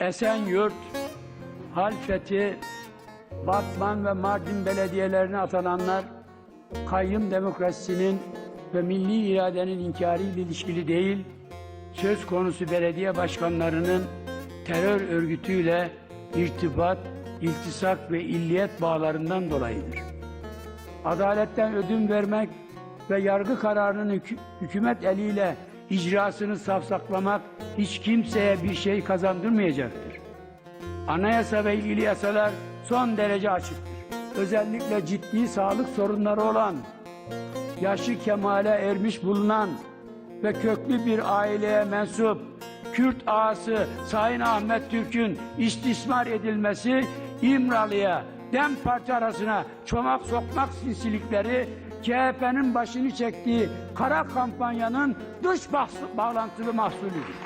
Esenyurt, Halfeti, Batman ve Mardin belediyelerine atananlar kayyum demokrasisinin ve milli iradenin inkarı ile ilişkili değil, söz konusu belediye başkanlarının terör örgütüyle irtibat, iltisak ve illiyet bağlarından dolayıdır. Adaletten ödün vermek ve yargı kararının hükü- hükümet eliyle icrasını safsaklamak hiç kimseye bir şey kazandırmayacaktır. Anayasa ve ilgili yasalar son derece açıktır. Özellikle ciddi sağlık sorunları olan, yaşı kemale ermiş bulunan ve köklü bir aileye mensup Kürt ağası Sayın Ahmet Türk'ün istismar edilmesi İmralı'ya DEM Parti arasına çomak sokmak sinsilikleri CHP'nin başını çektiği kara kampanyanın dış bağlantılı mahsulüdür.